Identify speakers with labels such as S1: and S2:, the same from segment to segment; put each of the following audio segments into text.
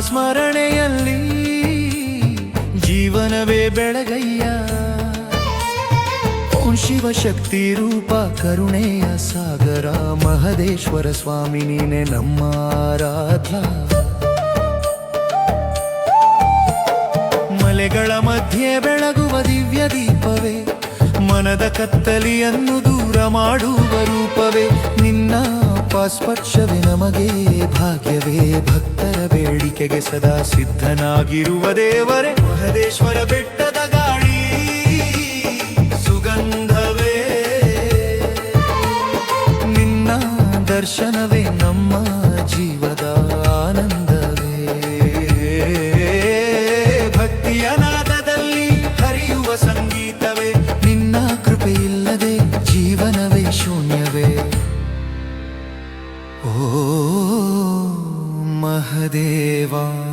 S1: ಸ್ಮರಣೆಯಲ್ಲಿ ಜೀವನವೇ ಬೆಳಗಯ್ಯ. ಓಂ ಶಿವಶಕ್ತಿ ರೂಪ ಕರುಣೆಯ ಸಾಗರ, ಮಹದೇಶ್ವರ ಸ್ವಾಮಿ ನೀನೆ ನಮ್ಮ ಆರಾಧ ಮಲೆಗಳ ಮಧ್ಯೆ ಬೆಳಗುವ ದಿವ್ಯ ದೀಪವೇ, ಮನದ ಕತ್ತಲಿಯನ್ನು ದೂರ ಮಾಡುವ ರೂಪವೇ ನಿನ್ನ ಪಾಸ್ಪರ್ಶವೇ ನಮಗೆ ಭಾಗ್ಯವೇ ಭಕ್ತರ ಬೇಡಿಕೆಗೆ ಸದಾ ಸಿದ್ಧನಾಗಿರುವ ದೇವರೇ ಮಹದೇಶ್ವರ ಬೆಟ್ಟದ ओ महदेवा।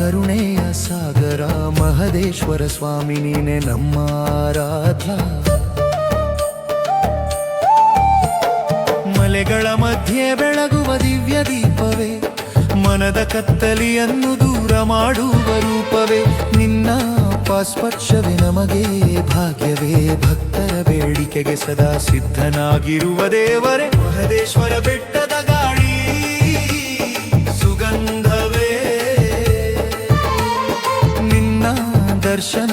S1: ಕರುಣೆಯ ಸಾಗರ, ಮಹದೇಶ್ವರ ಸ್ವಾಮಿ ನೀನೆ ನಮ್ಮ ಆರಾಧ ಮಲೆಗಳ ಮಧ್ಯೆ ಬೆಳಗುವ ದಿವ್ಯ ದೀಪವೇ, ಮನದ ಕತ್ತಲಿಯನ್ನು ದೂರ ಮಾಡುವ ರೂಪವೇ, ನಿನ್ನ ಪಾಸ್ಪರ್ಶವೇ ನಮಗೆ ಭಾಗ್ಯವೇ, ಭಕ್ತರ ಬೇಡಿಕೆಗೆ ಸದಾ ಸಿದ್ಧನಾಗಿರುವ ದೇವರೇ, ಮಹದೇಶ್ವರ ಬೆಟ್ಟದ ದರ್ಶನವೇ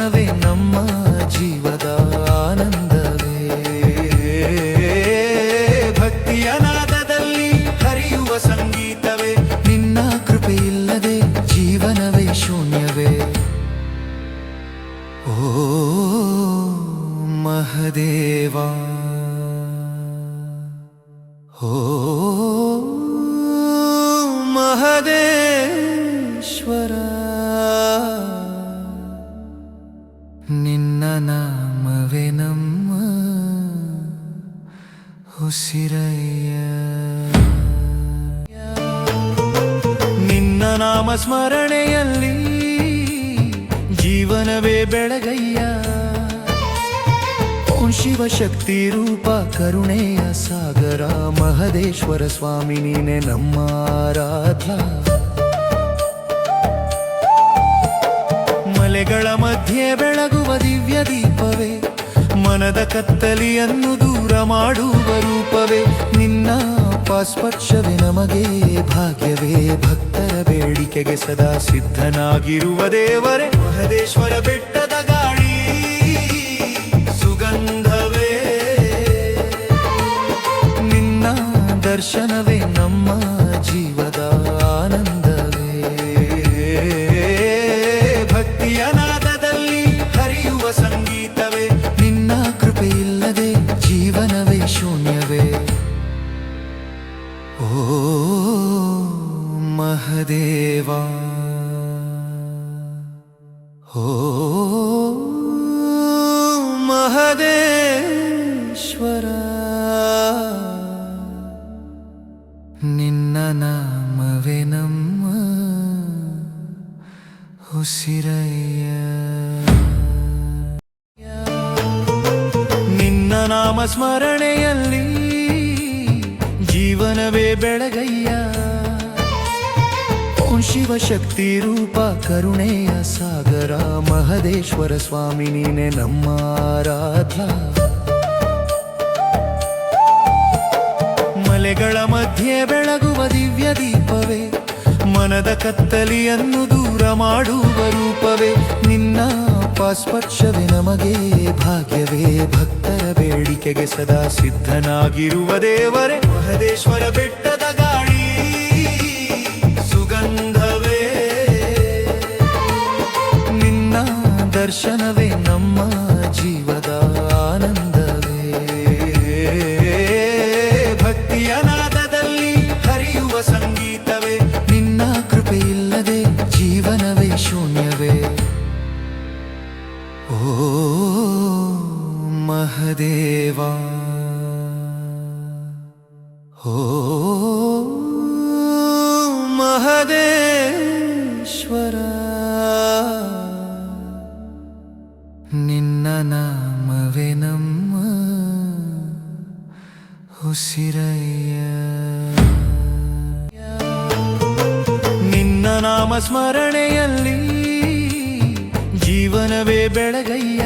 S1: ಕರುಣೆಯ ಸಾಗರ, ಮಹದೇಶ್ವರ ಸ್ವಾಮಿ ನೀನೆ ನಮ್ಮ ಆರಾಧ್ಯ ಮಲೆಗಳ ಮಧ್ಯೆ ಬೆಳಗುವ ದಿವ್ಯ ದೀಪವೇ, ಮನದ ಕತ್ತಲಿಯನ್ನು ದೂರ ಮಾಡುವ ರೂಪವೇ, ನಿನ್ನ ಪಾಸ್ಪರ್ಶವೇ ನಮಗೆ ಭಾಗ್ಯವೇ. ಭಕ್ತರ ಬೇಡಿಕೆಗೆ ಸದಾ ಸಿದ್ಧನಾಗಿರುವ ದೇವರೇ, ಮಹದೇಶ್ವರ ಬೆಟ್ಟದ ದರ್ಶನವೇ ಶಿವಶಕ್ತಿ ರೂಪ, ಕರುಣೆಯ ಸಾಗರ, ಮಹದೇಶ್ವರ ಸ್ವಾಮಿ ನೀನೆ ನಮ್ಮ ಆರಾಧ ಮಲೆಗಳ ಮಧ್ಯೆ ಬೆಳಗುವ ದಿವ್ಯ ದೀಪವೇ, ಮನದ ಕತ್ತಲಿಯನ್ನು ದೂರ ಮಾಡುವ ರೂಪವೇ, ನಿನ್ನ ಪಾಸ್ಪರ್ಶವೇ ನಮಗೆ ಭಾಗ್ಯವೇ. ಭಕ್ತರ ಬೇಡಿಕೆಗೆ ಸದಾ ಸಿದ್ಧನಾಗಿರುವ ದೇವರೇ, ಮಹದೇಶ್ವರ ಬೆಟ್ಟದ ದರ್ಶನವೇ ಜೀವನವೇ ಬೆಳಗಯ್ಯ.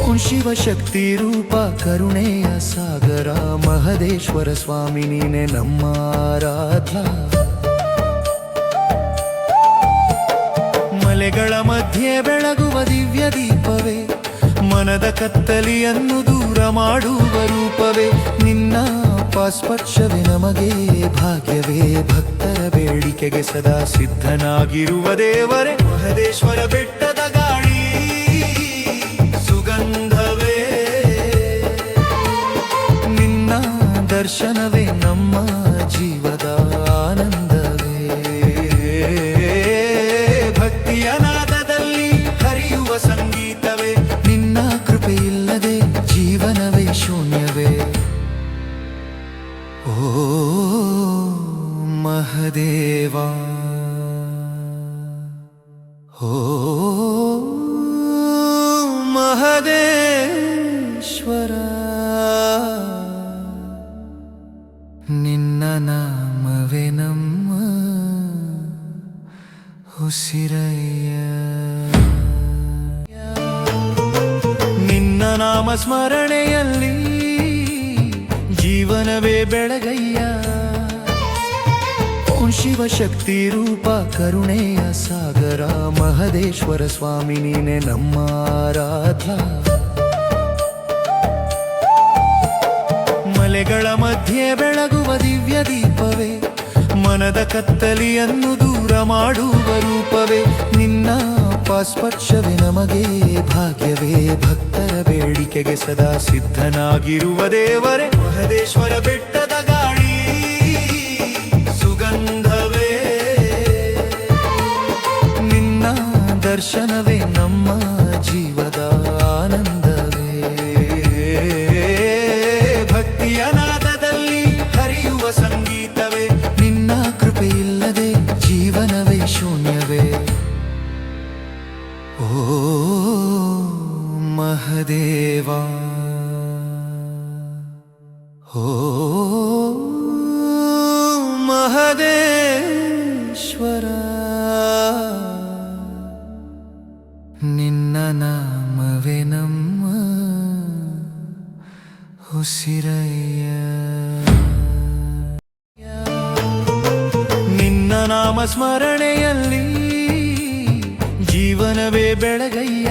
S1: ಓಂ ಶಿವಶಕ್ತಿ ರೂಪ ಕರುಣೆಯ ಸಾಗರ, ಮಹದೇಶ್ವರ ಸ್ವಾಮಿ ನೀನೆ ನಮ್ಮ ಆರಾಧ್ಯ ಮಲೆಗಳ ಮಧ್ಯೆ ಬೆಳಗುವ ದಿವ್ಯ ದೀಪವೇ, ಮನದ ಕತ್ತಲಿಯನ್ನು ದೂರ ಮಾಡುವ ರೂಪವೇ, ನಿನ್ನ ಪಾಸ್ಪರ್ಶವೇ ನಮಗೆ ಭಾಗ್ಯವೇ ಭಕ್ತರ ಬೇಡಿಕೆಗೆ ಸದಾ ಸಿದ್ಧನಾಗಿರುವ ದೇವರೇ ಮಹದೇಶ್ವರ ಬೆಟ್ಟದ ಗಾಳಿ ಸುಗಂಧವೇ. ನಿನ್ನ ದರ್ಶನವೇ ನಮ್ಮ ಜೀವದ ಆನಂದವೇ ನಾಮ ಸ್ಮರಣೆಯಲ್ಲಿ ಜೀವನವೇ ಬೆಳಗಯ್ಯ. ಓಂ ಶಿವಶಕ್ತಿ ರೂಪ ಕರುಣೆಯ ಸಾಗರ, ಮಹದೇಶ್ವರ ಸ್ವಾಮಿ ನೀನೆ ನಮ್ಮ ಆರಾಧ ಮಲೆಗಳ ಮಧ್ಯೆ ಬೆಳಗುವ ದಿವ್ಯ ದೀಪವೇ, ಮನದ ಕತ್ತಲಿಯನ್ನು ದೂರ ಮಾಡುವ ರೂಪವೇ, ನಿನ್ನ ಪಾಸ್ಪರ್ಶವೇ ನಮಗೆ ಭಾಗ್ಯವೇ ಭಕ್ತರ ಬೇಡಿಕೆಗೆ ಸದಾ ಸಿದ್ಧನಾಗಿರುವ ದೇವರೇ ಮಹದೇಶ್ವರ ಬೆಟ್ಟದ ಗಾಳಿ ಸುಗಂಧವೇ. ನಿನ್ನ ದರ್ಶನವೇ ನಮ್ಮ ಜೀವದ ಸ್ಮರಣೆಯಲ್ಲಿ ಜೀವನವೇ ಬೆಳಗಯ್ಯ.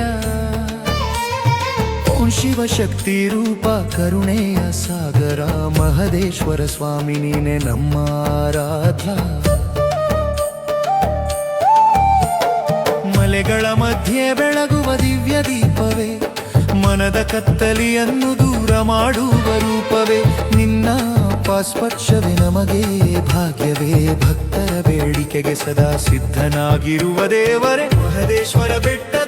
S1: ಓಂ ಶಿವಶಕ್ತಿ ರೂಪ ಕರುಣೆಯ ಸಾಗರ, ಮಹದೇಶ್ವರ ಸ್ವಾಮಿ ನೀನೆ ನಮ್ಮ ಆರಾಧ್ಯ. ಮಲೆಗಳ ಮಧ್ಯೆ ಬೆಳಗುವ ದಿವ್ಯ ದೀಪವೇ, ಮನದ ಕತ್ತಲಿಯನ್ನು ದೂರ ಮಾಡುವ ರೂಪವೇ ನಿನ್ನ ಪಾಸ್ಪರ್ಶವೇ ನಮಗೆ ಭಾಗ್ಯವೇ ಭಕ್ತರ ಬೇಡಿಕೆಗೆ ಸದಾ ಸಿದ್ಧನಾಗಿರುವ ದೇವರೇ ಮಹದೇಶ್ವರ ಬೆಟ್ಟದ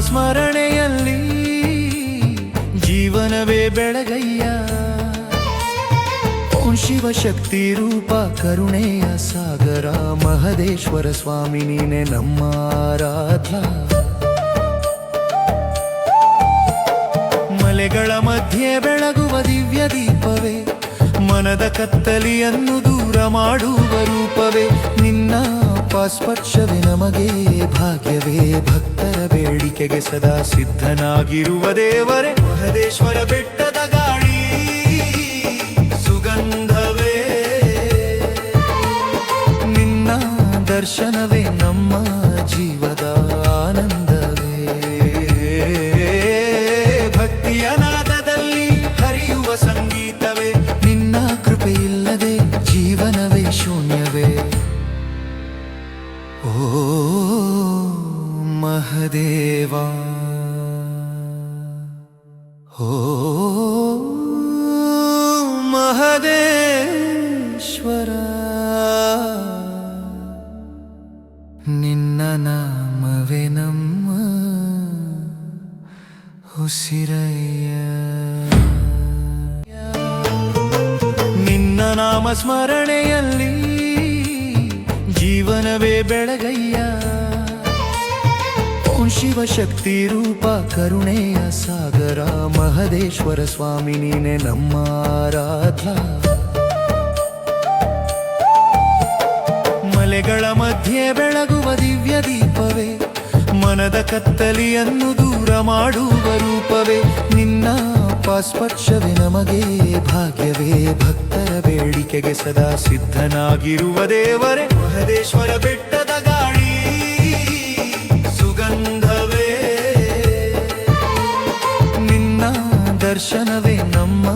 S1: ಸ್ಮರಣೆಯಲ್ಲಿ ಜೀವನವೇ ಬೆಳಗಯ್ಯ. ಓಂ ಶಿವಶಕ್ತಿ ರೂಪ ಕರುಣೆಯ ಸಾಗರ, ಮಹದೇಶ್ವರ ಸ್ವಾಮಿ ನೀನೆ ನಮ್ಮ ಆರಾಧ ಮಲೆಗಳ ಮಧ್ಯೆ ಬೆಳಗುವ ದಿವ್ಯ ದೀಪವೇ, ಮನದ ಕತ್ತಲಿಯನ್ನು ದೂರ ಮಾಡುವ ರೂಪವೇ ನಿನ್ನ ಪಾಸ್ಪರ್ಶವೇ ನಮಗೆ ಭಾಗ್ಯವೇ ಭಕ್ತರ ಬೇಡಿಕೆಗೆ ಸದಾ ಸಿದ್ಧನಾಗಿರುವ ದೇವರೇ ಮಹದೇಶ್ವರ ಬೆಟ್ಟದ ಉಸಿರಯ್ಯ ನಿನ್ನ ನಾಮ ಸ್ಮರಣೆಯಲ್ಲಿ ಜೀವನವೇ ಬೆಳಗಯ್ಯ. ಓಂ ಶಿವಶಕ್ತಿ ರೂಪ ಕರುಣೆಯ ಸಾಗರ, ಮಹದೇಶ್ವರ ಸ್ವಾಮಿ ನೀನೆ ನಮ್ಮ ಆರಾಧ್ಯ. ಮಲೆಗಳ ಮಧ್ಯೆ ಬೆಳಗುವ ದಿವ್ಯ ದೀಪವೇ. ಮನದ ಕತ್ತಲಿಯನ್ನು ದೂರ ಮಾಡುವ ರೂಪವೇ ನಿನ್ನ ಪಾಸ್ಪರ್ಶವೇ ನಮಗೆ ಭಾಗ್ಯವೇ. ಭಕ್ತರ ಬೇಡಿಕೆಗೆ ಸದಾ ಸಿದ್ಧನಾಗಿರುವ ದೇವರೇ, ಮಹದೇಶ್ವರ ಬೆಟ್ಟದ ಗಾಳಿ ಸುಗಂಧವೇ. ನಿನ್ನ ದರ್ಶನವೇ ನಮ್ಮ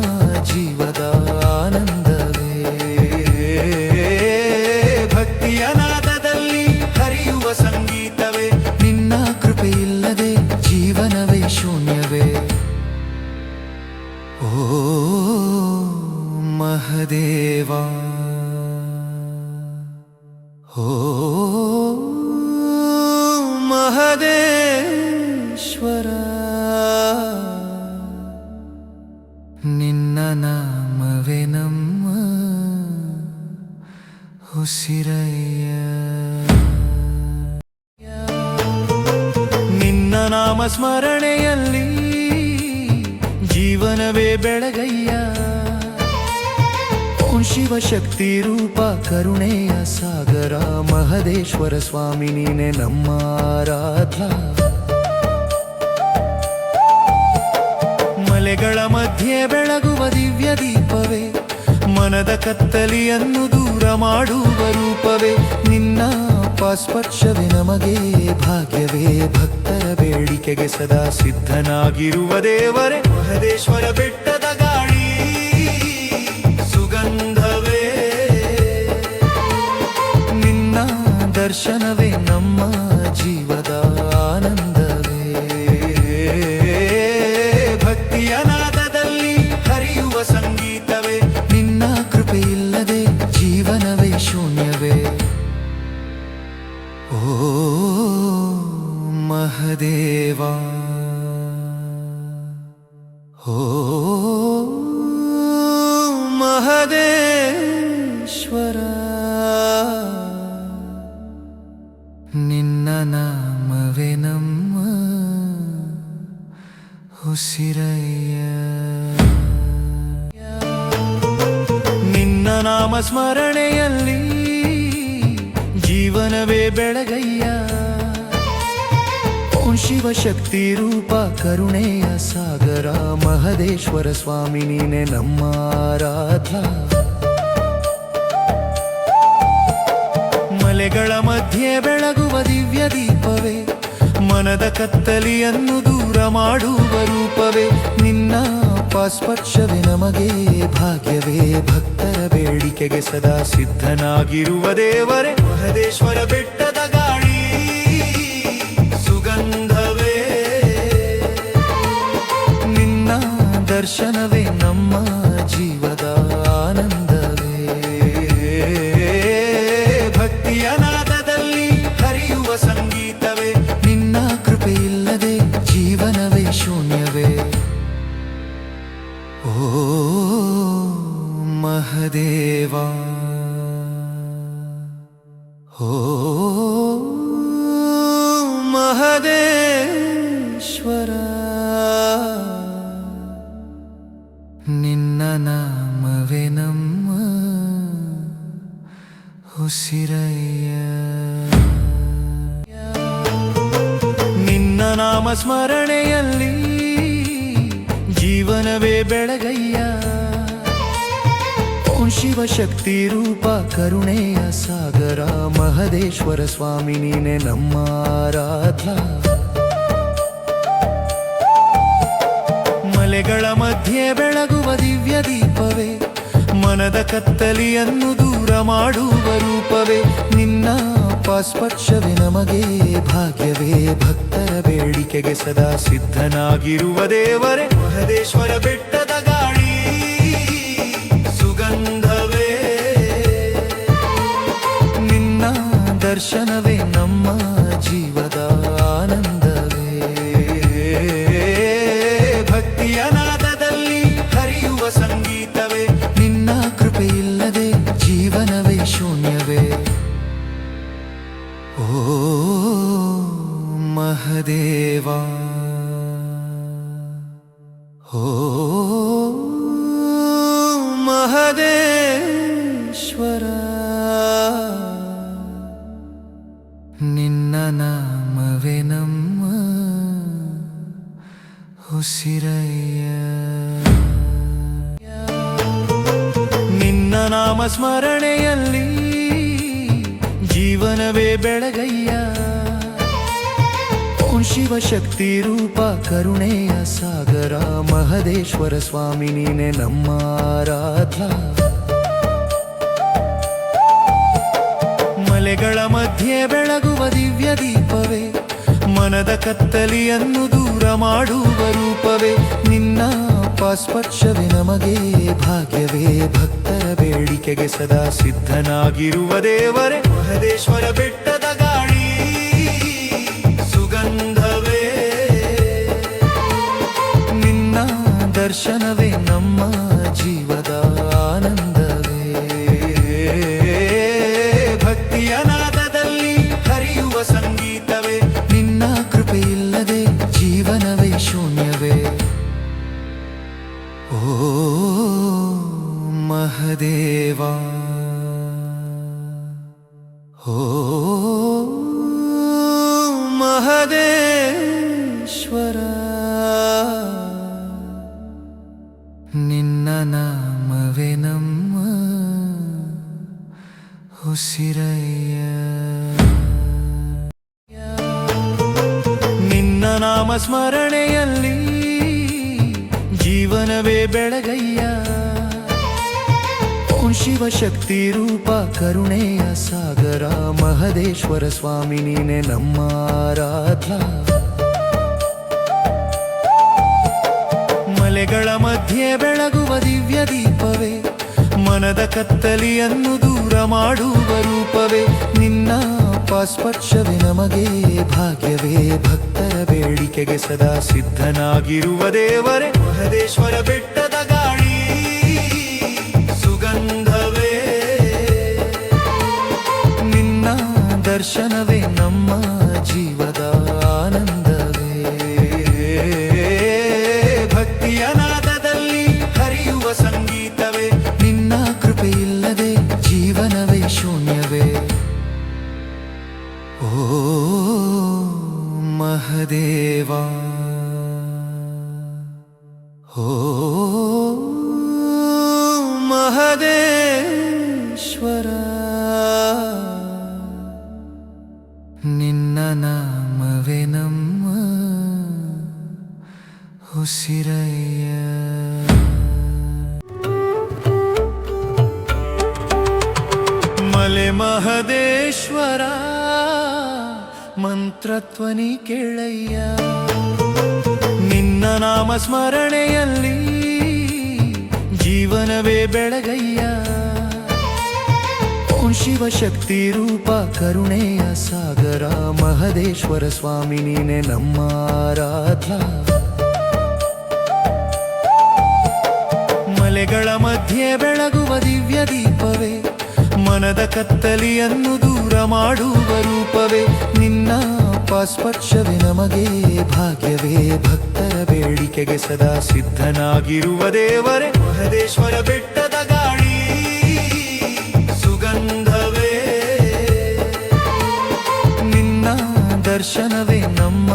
S1: ನಿನ್ನ ನಾಮವೇ ನಮ್ಮ ಉಸಿರಯ್ಯ. ನಿನ್ನ ನಾಮ ಸ್ಮರಣೆಯಲ್ಲಿ ಜೀವನವೇ ಬೆಳಗಯ್ಯ. ಶಿವಶಕ್ತಿ ರೂಪ ಕರುಣೆಯ ಸಾಗರ, ಮಹದೇಶ್ವರ ಸ್ವಾಮಿ ನೀನೆ ನಮ್ಮ ಆರಾಧ್ಯ. ಮಲೆಗಳ ಮಧ್ಯೆ ಬೆಳಗುವ ದಿವ್ಯ ದೀಪವೇ, ಮನದ ಕತ್ತಲಿಯನ್ನು ದೂರ ಮಾಡುವ ರೂಪವೇ, ನಿನ್ನ ಪಾಸ್ಪರ್ಶವೇ ನಮಗೆ ಭಾಗ್ಯವೇ, ಭಕ್ತರ ಬೇಡಿಕೆಗೆ ಸದಾ ಸಿದ್ಧನಾಗಿರುವ ದೇವರೇ, ಮಹದೇಶ್ವರ ಬೆಟ್ಟದ ಗಾಳಿ, ಸುಗಂಧವೇ, ನಿನ್ನ ದರ್ಶನವೇ ಉಸಿರಯ್ಯ ನಿನ್ನ ನಾಮ ಸ್ಮರಣೆಯಲ್ಲಿ ಜೀವನವೇ ಬೆಳಗಯ್ಯ. ಓಂ ಶಿವಶಕ್ತಿ ರೂಪ ಕರುಣೆಯ ಸಾಗರ, ಮಹದೇಶ್ವರ ಸ್ವಾಮಿ ನೀನೆ ನಮ್ಮ ಆರಾಧ ಮಲೆಗಳ ಮಧ್ಯೆ ದೀಪವೇ ಮನದ ಕತ್ತಲಿಯನ್ನು ದೂರ ಮಾಡುವ ರೂಪವೇ ನಿನ್ನ ಪಾಸ್ಪರ್ಶವೇ ನಮಗೆ ಭಾಗ್ಯವೇ. ಭಕ್ತರ ಬೇಡಿಕೆಗೆ ಸದಾ ಸಿದ್ಧನಾಗಿರುವ ದೇವರೇ ಮಹದೇಶ್ವರ ಬೆಟ್ಟದ ಮಹದೇಶ್ವರ ಶಿವಶಕ್ತಿ ರೂಪ, ಕರುಣೆಯ ಸಾಗರ, ಮಹದೇಶ್ವರ ಸ್ವಾಮಿ ನೀನೆ ನಮ್ಮ ಆರಾಧ್ಯ ಮಲೆಗಳ ಮಧ್ಯೆ ಬೆಳಗುವ ದಿವ್ಯ ದೀಪವೇ, ಮನದ ಕತ್ತಲಿಯನ್ನು ದೂರ ಮಾಡುವ ರೂಪವೇ, ನಿನ್ನ ಪಾಸ್ಪರ್ಶವೇ ನಮಗೆ ಭಾಗ್ಯವೇ, ಭಕ್ತರ ಬೇಡಿಕೆಗೆ ಸದಾ ಸಿದ್ಧನಾಗಿರುವ ದೇವರೇ, ಮಹದೇಶ್ವರ ಬೆಟ್ಟದ ದರ್ಶನವೇ ನಮ್ಮ ಜೀವದ ಆನಂದವೇ. ಭಕ್ತಿಯ ನಾದದಲ್ಲಿ ಹರಿಯುವ ಸಂಗೀತವೇ. ನಿನ್ನ ಕೃಪೆಯಿಲ್ಲದೆ ಜೀವನವೇ ಶೂನ್ಯವೇ. ಓ ಮಹದೇವಾ. ಓ ಮಹದೇಶ್ವರ ಸ್ವಾಮಿ ನೀನೆ ನಮ್ಮ ಆರಾಧ್ಯ ಮಲೆಗಳ ಮಧ್ಯೆ ಬೆಳಗುವ ದಿವ್ಯ ದೀಪವೇ, ಮನದ ಕತ್ತಲಿಯನ್ನು ದೂರ ಮಾಡುವ ರೂಪವೇ, ನಿನ್ನ ಪಾಸ್ಪರ್ಶವೇ ನಮಗೆ ಭಾಗ್ಯವೇ. ಭಕ್ತರ ಬೇಡಿಕೆಗೆ ಸದಾ ಸಿದ್ಧನಾಗಿರುವ ದೇವರೇ, ಮಹದೇಶ್ವರ ಬೆಟ್ಟದ ದರ್ಶನವೇ ನಮ್ಮ ಜೀವದ ಆನಂದವೇ. ಭಕ್ತಿಯ ನಾದದಲ್ಲಿ ಹರಿಯುವ ಸಂಗೀತವೇ. ನಿನ್ನ ಕೃಪೆಯಿಲ್ಲದೆ ಜೀವನವೇ ಶೂನ್ಯವೇ. ಓ ಮಹದೇವಾ. ಮಹದೇಶ್ವರ ಸ್ವಾಮಿ ನೀನೆ ನಮ್ಮ ಆರಾಧ ಮಲೆಗಳ ಮಧ್ಯೆ ಬೆಳಗುವ ದಿವ್ಯ ದೀಪವೇ, ಮನದ ಕತ್ತಲಿಯನ್ನು ದೂರ ಮಾಡುವ ರೂಪವೇ, ನಿನ್ನ ಪಾಸ್ಪರ್ಶವೇ ನಮಗೆ ಭಾಗ್ಯವೇ. ಭಕ್ತರ ಬೇಡಿಕೆಗೆ ಸದಾ ಸಿದ್ಧನಾಗಿರುವ ದೇವರೇ ಮಹದೇಶ್ವರ ಬೆಟ್ಟದ ದರ್ಶನವೇ ಜೀವನವೇ ಬೆಳಗಯ್ಯ. ಓಂ ಶಿವಶಕ್ತಿ ರೂಪ ಕರುಣೆಯ ಸಾಗರ, ಮಹದೇಶ್ವರ ಸ್ವಾಮಿ ನೀನೆ ನಮ್ಮ ಆರಾಧ್ಯ. ಮಲೆಗಳ ಮಧ್ಯೆ ಬೆಳಗುವ ದಿವ್ಯ ದೀಪವೇ, ಮನದ ಕತ್ತಲಿಯನ್ನು ದೂರ ಮಾಡುವ ರೂಪವೇ ನಿನ್ನ ಪಾಸ್ಪರ್ಶವೇ ನಮಗೆ ಭಾಗ್ಯವೇ ಭಕ್ತರ ಬೇಡಿಕೆಗೆ ಸದಾ ಸಿದ್ಧನಾಗಿರುವ ದೇವರೇ ಮಹದೇಶ್ವರ ಬೆಟ್ಟದ ಗಾಳಿ, ಸುಗಂಧವೇ. ನಿನ್ನ ದರ್ಶನವೇ ನಮ್ಮ